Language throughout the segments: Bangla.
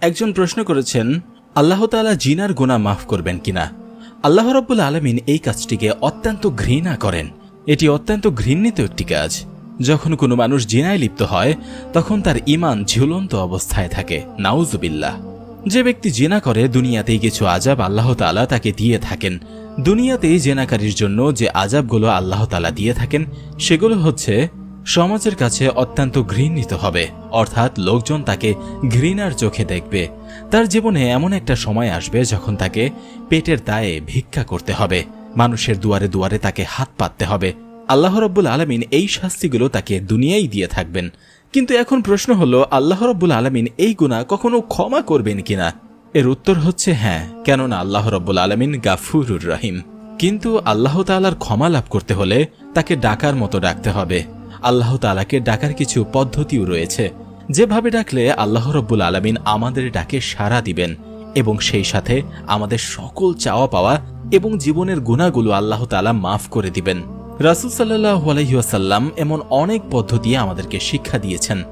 একজন প্রশ্ন করেছেন, আল্লাহ তাআলা জিনার গোনা মাফ করবেন কিনা? আল্লাহ রব্বুল আলমিন এই কাজটিকে অত্যন্ত ঘৃণা করেন। এটি অত্যন্ত ঘৃণিত একটি কাজ। যখন কোনো মানুষ জিনায় লিপ্ত হয়, তখন তার ইমান ঝুলন্ত অবস্থায় থাকে। নাউজুবিল্লাহ। যে ব্যক্তি জেনা করে, দুনিয়াতেই কিছু আজাব আল্লাহ তালা তাকে দিয়ে থাকেন। দুনিয়াতেই জেনাকারীর জন্য যে আজাবগুলো আল্লাহ তালা দিয়ে থাকেন, সেগুলো হচ্ছে সমাজের কাছে অত্যন্ত ঘৃণিত হবে। অর্থাৎ লোকজন তাকে ঘৃণার চোখে দেখবে। তার জীবনে এমন একটা সময় আসবে যখন তাকে পেটের দায়ে ভিক্ষা করতে হবে। মানুষের দুয়ারে দুয়ারে তাকে হাত পাততে হবে। আল্লাহ রব্বুল আলমিন এই শাস্তিগুলো তাকে দুনিয়াই দিয়ে থাকবেন। কিন্তু এখন প্রশ্ন হলো, আল্লাহ রব্বুল আলমিন এই গুণা কখনো ক্ষমা করবেন কিনা? এর উত্তর হচ্ছে হ্যাঁ কেননা আল্লাহ রব্বুল আলমিন গাফুরুর রহিম। কিন্তু আল্লাহ তালার ক্ষমা লাভ করতে হলে তাকে ডাকার মতো ডাকতে হবে। আল্লাহ তালাকে ডাকার কিছু পদ্ধতিও রয়েছে। যেভাবে ডাকলে আল্লাহ রব্বুল আলমিন আমাদের ডাকে সাড়া দিবেন এবং সেই সাথে আমাদের সকল চাওয়া পাওয়া এবং জীবনের গুণাগুলো আল্লাহ তালা মাফ করে দিবেন। রাসুল সাল্লাহ এমন অনেক পদ্ধতি আমাদেরকে শিক্ষা দিয়েছেন।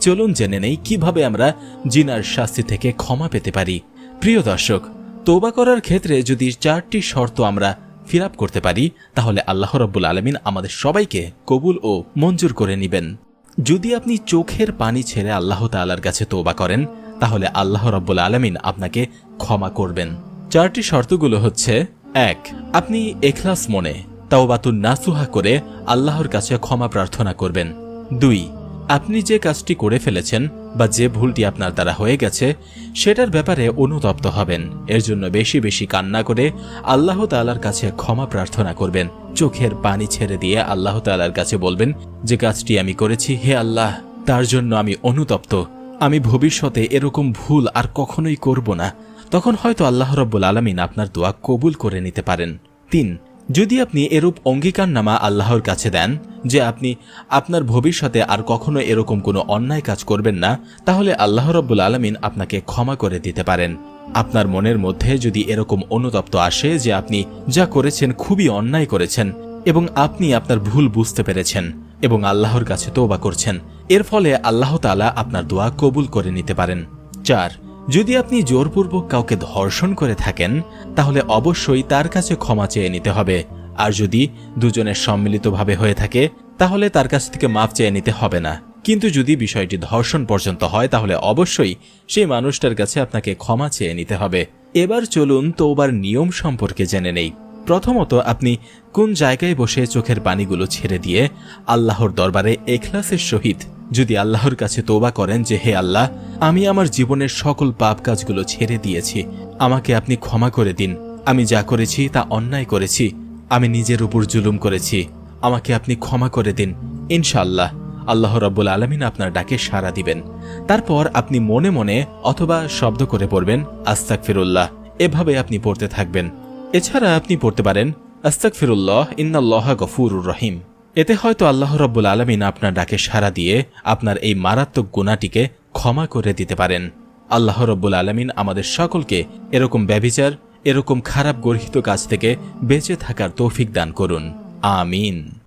চলুন জেনে নেই কীভাবে আমরা জিনার শাস্তি থেকে ক্ষমা পেতে পারি। প্রিয় দর্শক তোবা করার ক্ষেত্রে যদি চারটি শর্ত আমরা ফিল করতে পারি, তাহলে আল্লাহ রব্বুল আলমিন আমাদের সবাইকে কবুল ও মঞ্জুর করে নেবেন। যদি আপনি চোখের পানি ছেড়ে আল্লাহ তাল্লার কাছে তোবা করেন, তাহলে আল্লাহ রব্বুল আলমিন আপনাকে ক্ষমা করবেন। চারটি শর্তগুলো হচ্ছে, এক, আপনি এখলাস মনে, তাওবাতুন নাসুহা করে আল্লাহর কাছে ক্ষমা প্রার্থনা করবেন। দুই, আপনি যে কাজটি করে ফেলেছেন বা যে ভুলটি আপনার দ্বারা হয়ে গেছে, সেটার ব্যাপারে অনুতপ্ত হবেন। এর জন্য বেশি বেশি কান্না করে আল্লাহ তালার কাছে ক্ষমা প্রার্থনা করবেন। চোখের পানি ছেড়ে দিয়ে আল্লাহ তালার কাছে বলবেন, যে কাজটি আমি করেছি, হে আল্লাহ, তার জন্য আমি অনুতপ্ত। আমি ভবিষ্যতে এরকম ভুল আর কখনোই করব না। তখন হয়তো আল্লাহ রব্বুল আলমিন আপনার দোয়া কবুল করে নিতে পারেন। তিন, যদি আপনি এরূপ অঙ্গীকারনামা আল্লাহর কাছে দেন যে আপনি আপনার ভবিষ্যতে আর কখনো এরকম কোনো অন্যায় কাজ করবেন না, তাহলে আল্লাহ রব্বুল আলমিন আপনাকে ক্ষমা করে দিতে পারেন। আপনার মনের মধ্যে যদি এরকম অনুতপ্ত আসে যে আপনি যা করেছেন খুবই অন্যায় করেছেন এবং আপনি আপনার ভুল বুঝতে পেরেছেন এবং আল্লাহর কাছে তোবা করছেন, এর ফলে আল্লাহ তালা আপনার দোয়া কবুল করে নিতে পারেন। চার, যদি আপনি জোরপূর্বক কাউকে ধর্ষণ করে থাকেন, তাহলে অবশ্যই তার কাছে ক্ষমা চেয়ে নিতে হবে। আর যদি দুজনের সম্মিলিতভাবে হয়ে থাকে, তাহলে তার কাছ থেকে মাফ চেয়ে নিতে হবে না। কিন্তু যদি বিষয়টি ধর্ষণ পর্যন্ত হয়, তাহলে অবশ্যই সেই মানুষটার কাছে আপনাকে ক্ষমা চেয়ে নিতে হবে। এবার চলুন তোবার নিয়ম সম্পর্কে জেনে নেই। প্রথমত, আপনি কোন জায়গায় বসে চোখের পানিগুলো ছেড়ে দিয়ে আল্লাহর দরবারে এখলাসের সহিত যদি আল্লাহর কাছে তোবা করেন যে, হে আল্লাহ, আমি আমার জীবনের সকল পাপ কাজগুলো ছেড়ে দিয়েছি। আমাকে আপনি ক্ষমা করে দিন। আমি যা করেছি তা অন্যায় করেছি। আমি নিজের উপর জুলুম করেছি। আমাকে আপনি ক্ষমা করে দিন। ইনশাল্লাহ আল্লাহ রব্বুল আলমিন আপনার ডাকে সাড়া দিবেন। তারপর আপনি মনে মনে অথবা শব্দ করে পড়বেন আস্তাক ফিরুল্লাহ এভাবে আপনি পড়তে থাকবেন। এছাড়া আপনি পড়তে পারেন আস্তাক ফিরুল্লাহ ইন্নাল্লাহ গফুরুর রহিম। এতে হয়তো আল্লাহ রব্বুল আলমিন আপনার ডাকে সাড়া দিয়ে আপনার এই মারাত্মক গুণাটিকে ক্ষমা করে দিতে পারেন। আল্লাহ রব্বুল আলমিন আমাদের সকলকে এরকম ব্যভিচার এরকম খারাপ গর্হিত কাজ থেকে বেঁচে থাকার তৌফিক দান করুন। আমিন।